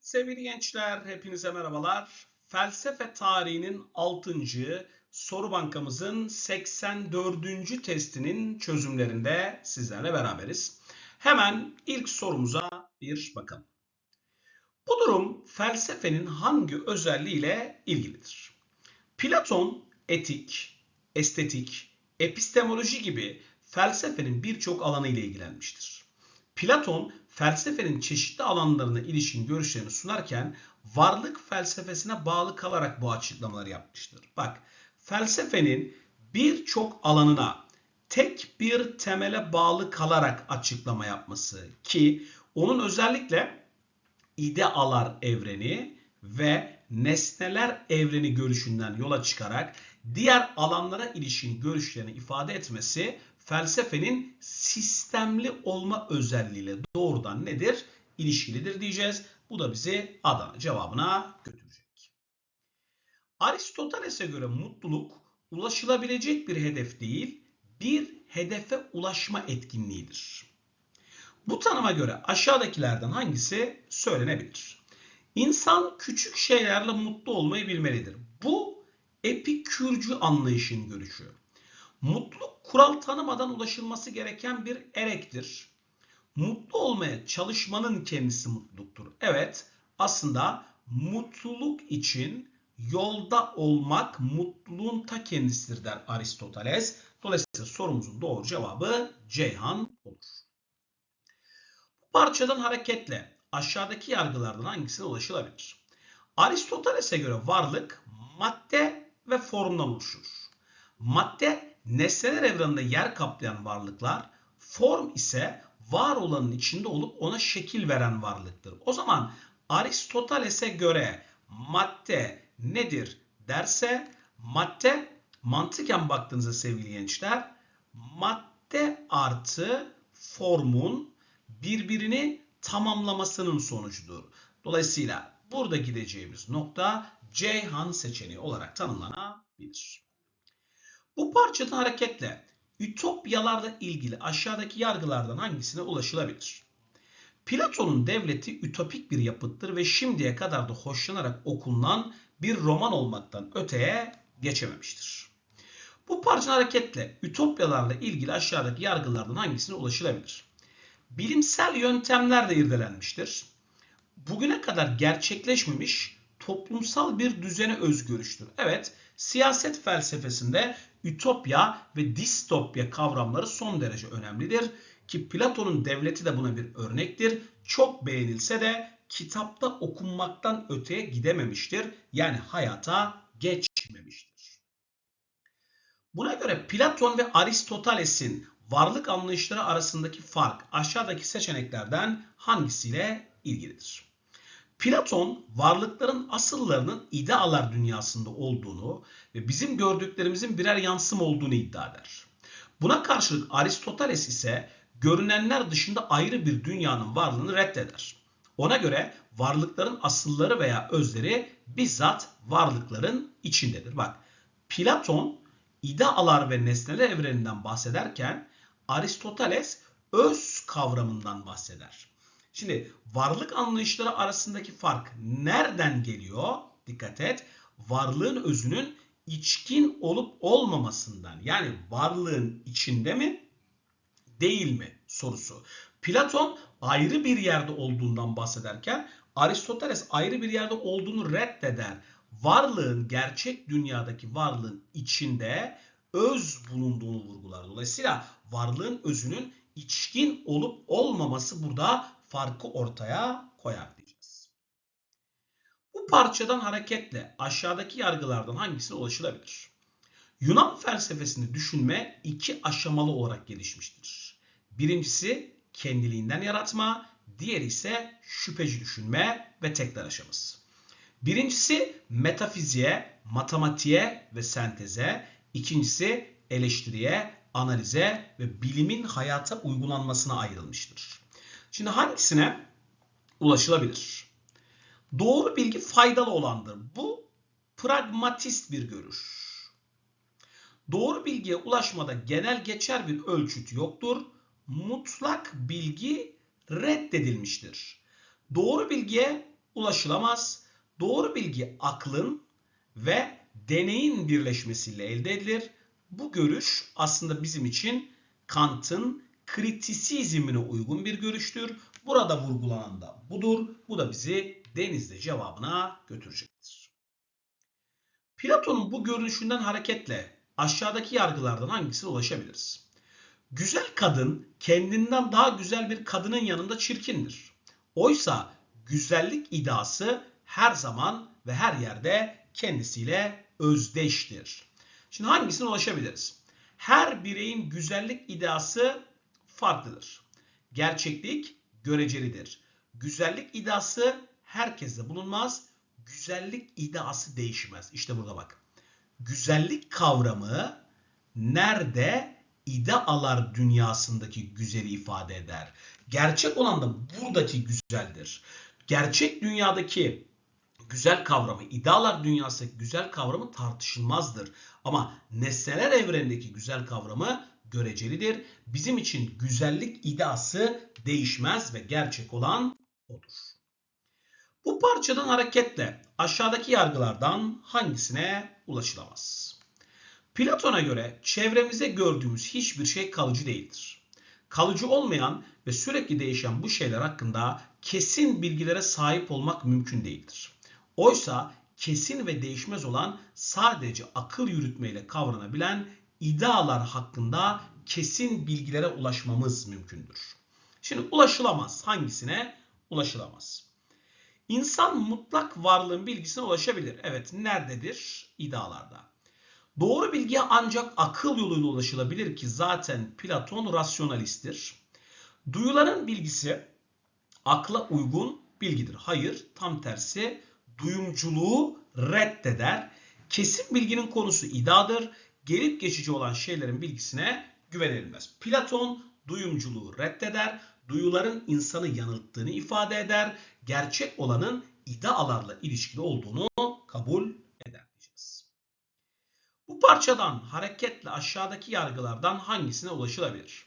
Sevgili gençler, hepinize merhabalar. Felsefe tarihinin 6. soru bankamızın 84. testinin çözümlerinde sizlerle beraberiz. Hemen ilk sorumuza bir bakalım. Bu durum felsefenin hangi özelliğiyle ilgilidir? Platon etik, estetik, epistemoloji gibi felsefenin birçok alanı ile ilgilenmiştir. Platon felsefenin çeşitli alanlarına ilişkin görüşlerini sunarken varlık felsefesine bağlı kalarak bu açıklamaları yapmıştır. Bak felsefenin birçok alanına tek bir temele bağlı kalarak açıklama yapması ki onun özellikle idealar evreni ve nesneler evreni görüşünden yola çıkarak diğer alanlara ilişkin görüşlerini ifade etmesi felsefenin sistemli olma özelliğiyle doğrudan nedir? İlişkilidir diyeceğiz. Bu da bizi Adana cevabına götürecek. Aristoteles'e göre mutluluk ulaşılabilecek bir hedef değil, bir hedefe ulaşma etkinliğidir. Bu tanıma göre aşağıdakilerden hangisi söylenebilir? İnsan küçük şeylerle mutlu olmayı bilmelidir. Bu epikürcü anlayışın görüşü. Mutluluk kural tanımadan ulaşılması gereken bir erektir. Mutlu olmaya çalışmanın kendisi mutluluktur. Evet, aslında mutluluk için yolda olmak mutluluğun ta kendisidir der Aristoteles. Dolayısıyla sorumuzun doğru cevabı Ceyhan olur. Bu parçadan hareketle aşağıdaki yargılardan hangisine ulaşılabilir? Aristoteles'e göre varlık madde ve formdan oluşur. Madde nesneler evreninde yer kaplayan varlıklar, form ise var olanın içinde olup ona şekil veren varlıktır. O zaman Aristoteles'e göre madde nedir derse madde mantıken baktığınızda sevgili gençler madde artı formun birbirini tamamlamasının sonucudur. Dolayısıyla burada gideceğimiz nokta Ceyhan seçeneği olarak tanımlanabilir. Bu parçada hareketle ütopyalarla ilgili aşağıdaki yargılardan hangisine ulaşılabilir? Platon'un devleti ütopik bir yapıttır ve şimdiye kadar da hoşlanarak okunan bir roman olmaktan öteye geçememiştir. Bu parça hareketle ütopyalarla ilgili aşağıdaki yargılardan hangisine ulaşılabilir? Bilimsel yöntemler de irdelenmiştir. Bugüne kadar gerçekleşmemiş toplumsal bir düzene özgürüştür. Evet, siyaset felsefesinde ütopya ve distopya kavramları son derece önemlidir ki Platon'un devleti de buna bir örnektir. Çok beğenilse de kitapta okunmaktan öteye gidememiştir. Yani hayata geçmemiştir. Buna göre Platon ve Aristoteles'in varlık anlayışları arasındaki fark aşağıdaki seçeneklerden hangisiyle ilgilidir? Platon varlıkların asıllarının idealar dünyasında olduğunu ve bizim gördüklerimizin birer yansım olduğunu iddia eder. Buna karşılık Aristoteles ise görünenler dışında ayrı bir dünyanın varlığını reddeder. Ona göre varlıkların asılları veya özleri bizzat varlıkların içindedir. Bak Platon idealar ve nesneler evreninden bahsederken Aristoteles öz kavramından bahseder. Şimdi varlık anlayışları arasındaki fark nereden geliyor? Dikkat et. Varlığın özünün içkin olup olmamasından. Yani varlığın içinde mi değil mi sorusu. Platon ayrı bir yerde olduğundan bahsederken Aristoteles ayrı bir yerde olduğunu reddeder. Varlığın gerçek dünyadaki varlığın içinde öz bulunduğunu vurgular. Dolayısıyla varlığın özünün içkin olup olmaması burada farkı ortaya koyar diyeceğiz. Bu parçadan hareketle aşağıdaki yargılardan hangisine ulaşılabilir? Yunan felsefesini düşünme iki aşamalı olarak gelişmiştir. Birincisi kendiliğinden yaratma, diğeri ise şüpheci düşünme ve tekrar aşaması. Birincisi metafiziğe, matematiğe ve senteze, ikincisi eleştiriye, analize ve bilimin hayata uygulanmasına ayrılmıştır. Şimdi hangisine ulaşılabilir? Doğru bilgi faydalı olandır. Bu pragmatist bir görüş. Doğru bilgiye ulaşmada genel geçer bir ölçüt yoktur. Mutlak bilgi reddedilmiştir. Doğru bilgiye ulaşılamaz. Doğru bilgi aklın ve deneyin birleşmesiyle elde edilir. Bu görüş aslında bizim için Kant'ın kritisizmine uygun bir görüştür. Burada vurgulanan da budur. Bu da bizi denizde cevabına götürecektir. Platon'un bu görünüşünden hareketle aşağıdaki yargılardan hangisine ulaşabiliriz? Güzel kadın kendinden daha güzel bir kadının yanında çirkindir. Oysa güzellik iddiası her zaman ve her yerde kendisiyle özdeştir. Şimdi hangisine ulaşabiliriz? Her bireyin güzellik iddiası farklıdır. Gerçeklik görecelidir. Güzellik iddiası herkeste bulunmaz. Güzellik iddiası değişmez. İşte burada bak. Güzellik kavramı nerede idealar dünyasındaki güzeli ifade eder. Gerçek olan da buradaki güzeldir. Gerçek dünyadaki güzel kavramı, idealar dünyasındaki güzel kavramı tartışılmazdır. Ama nesneler evrenindeki güzel kavramı görecelidir. Bizim için güzellik ideası değişmez ve gerçek olan odur. Bu parçadan hareketle aşağıdaki yargılardan hangisine ulaşılamaz? Platon'a göre çevremizde gördüğümüz hiçbir şey kalıcı değildir. Kalıcı olmayan ve sürekli değişen bu şeyler hakkında kesin bilgilere sahip olmak mümkün değildir. Oysa kesin ve değişmez olan sadece akıl yürütmeyle kavranabilen idealar hakkında kesin bilgilere ulaşmamız mümkündür. Şimdi ulaşılamaz. Hangisine? Ulaşılamaz. İnsan mutlak varlığın bilgisine ulaşabilir. Evet nerededir? İdealarda. Doğru bilgiye ancak akıl yoluyla ulaşılabilir ki zaten Platon rasyonalisttir. Duyuların bilgisi akla uygun bilgidir. Hayır, tam tersi duyumculuğu reddeder. Kesin bilginin konusu idadır. Gelip geçici olan şeylerin bilgisine güvenilmez. Platon duyumculuğu reddeder. Duyuların insanı yanılttığını ifade eder. Gerçek olanın idealarla ilişkili olduğunu kabul eder diyeceğiz. Bu parçadan hareketle aşağıdaki yargılardan hangisine ulaşılabilir?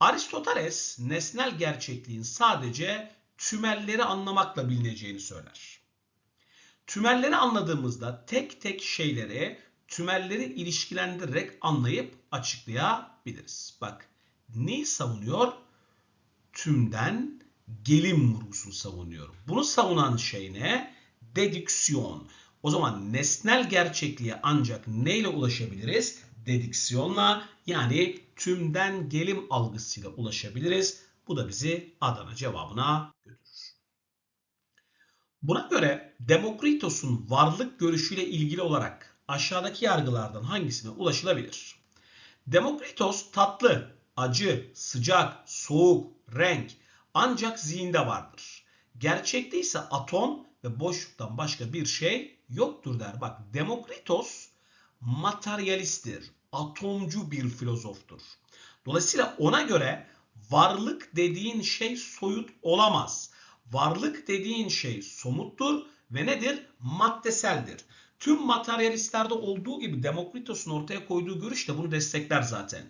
Aristoteles nesnel gerçekliğin sadece tümelleri anlamakla bilineceğini söyler. Tümelleri anladığımızda tek tek şeyleri tümelleri ilişkilendirerek anlayıp açıklayabiliriz. Bak neyi savunuyor? Tümden gelim vurgusunu savunuyor. Bunu savunan şey ne? Dedüksiyon. O zaman nesnel gerçekliğe ancak neyle ulaşabiliriz? Dediksiyonla yani tümden gelim algısıyla ulaşabiliriz. Bu da bizi Adana cevabına götürür. Buna göre Demokritos'un varlık görüşüyle ilgili olarak aşağıdaki yargılardan hangisine ulaşılabilir? Demokritos tatlı, acı, sıcak, soğuk, renk ancak zihinde vardır. Gerçekte ise atom ve boşluktan başka bir şey yoktur der. Bak Demokritos materyalisttir, atomcu bir filozoftur. Dolayısıyla ona göre varlık dediğin şey soyut olamaz. Varlık dediğin şey somuttur ve nedir? Maddeseldir. Tüm materyalistlerde olduğu gibi Demokritos'un ortaya koyduğu görüş de bunu destekler zaten.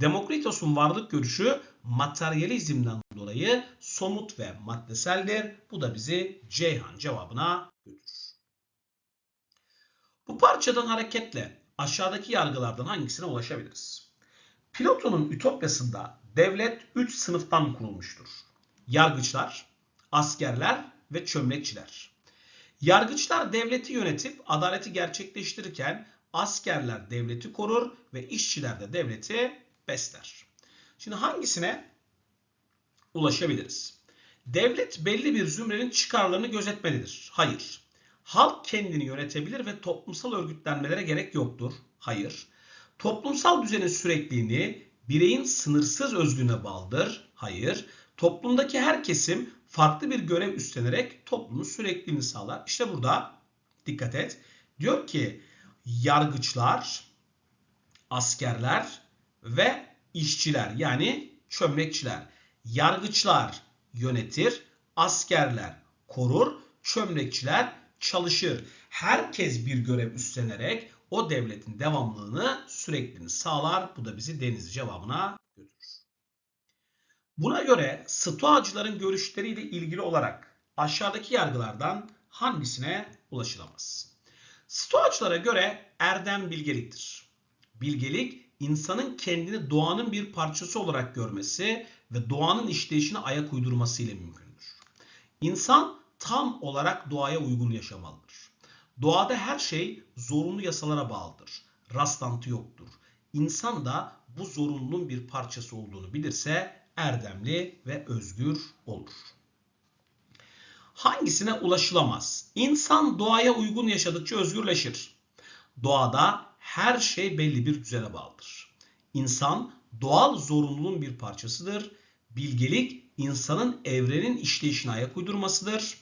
Demokritos'un varlık görüşü materyalizmden dolayı somut ve maddeseldir. Bu da bizi Ceyhan cevabına götürür. Bu parçadan hareketle aşağıdaki yargılardan hangisine ulaşabiliriz? Platon'un Ütopyası'nda devlet 3 sınıftan kurulmuştur. Yargıçlar, askerler ve çömlekçiler. Yargıçlar devleti yönetip adaleti gerçekleştirirken askerler devleti korur ve işçiler de devleti besler. Şimdi hangisine ulaşabiliriz? Devlet belli bir zümrenin çıkarlarını gözetmelidir. Hayır. Halk kendini yönetebilir ve toplumsal örgütlenmelere gerek yoktur. Hayır. Toplumsal düzenin sürekliliğini bireyin sınırsız özgürlüğüne bağlıdır. Hayır. Toplumdaki her kesim farklı bir görev üstlenerek toplumun sürekliliğini sağlar. İşte burada dikkat et. Diyor ki yargıçlar, askerler ve işçiler yani çömlekçiler. Yargıçlar yönetir, askerler korur, çömlekçiler çalışır. Herkes bir görev üstlenerek o devletin devamlılığını, sürekliliğini sağlar. Bu da bizi Denizli cevabına. Buna göre stoacıların görüşleriyle ilgili olarak aşağıdaki yargılardan hangisine ulaşılamaz? Stoacılara göre erdem bilgeliktir. Bilgelik insanın kendini doğanın bir parçası olarak görmesi ve doğanın işleyişine ayak uydurması ile mümkündür. İnsan tam olarak doğaya uygun yaşamalıdır. Doğada her şey zorunlu yasalara bağlıdır. Rastlantı yoktur. İnsan da bu zorunluluğun bir parçası olduğunu bilirse erdemli ve özgür olur. Hangisine ulaşılamaz? İnsan doğaya uygun yaşadıkça özgürleşir. Doğada her şey belli bir düzene bağlıdır. İnsan doğal zorunluluğun bir parçasıdır. Bilgelik insanın evrenin işleyişine ayak uydurmasıdır.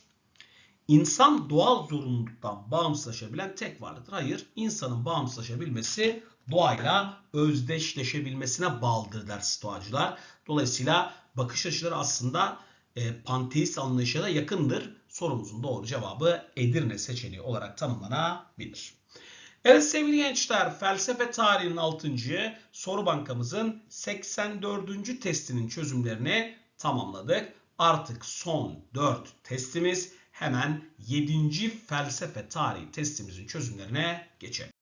İnsan doğal zorunluluktan bağımsızlaşabilen tek varlıktır. Hayır, insanın bağımsızlaşabilmesi doğayla özdeşleşebilmesine bağlıdır der stoacılar. Dolayısıyla bakış açıları aslında e, panteist anlayışa da yakındır. Sorumuzun doğru cevabı Edirne seçeneği olarak tanımlanabilir. Evet sevgili gençler felsefe tarihinin 6. soru bankamızın 84. testinin çözümlerini tamamladık. Artık son 4 testimiz hemen 7. felsefe tarihi testimizin çözümlerine geçelim.